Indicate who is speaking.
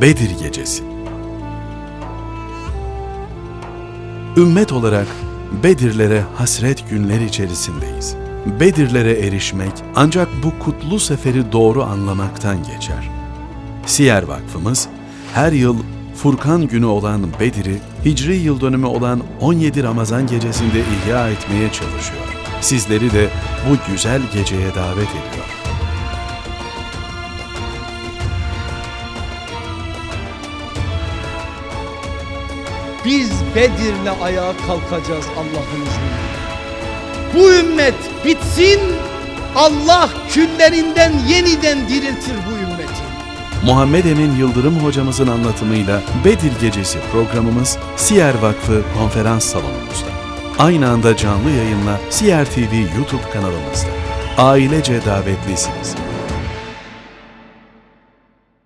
Speaker 1: Bedir Gecesi Ümmet olarak Bedirlere hasret günler içerisindeyiz. Bedirlere erişmek ancak bu kutlu seferi doğru anlamaktan geçer. Siyer Vakfımız her yıl Furkan günü olan Bedir'i Hicri yıl dönümü olan 17 Ramazan gecesinde ihya etmeye çalışıyor. Sizleri de bu güzel geceye davet ediyor.
Speaker 2: Biz Bedir'le ayağa kalkacağız Allah'ın izniyle. Bu ümmet bitsin, Allah küllerinden yeniden diriltir bu ümmeti.
Speaker 1: Muhammed Emin Yıldırım hocamızın anlatımıyla Bedir Gecesi programımız Siyer Vakfı konferans salonumuzda. Aynı anda canlı yayınla Siyer TV YouTube kanalımızda. Ailece davetlisiniz.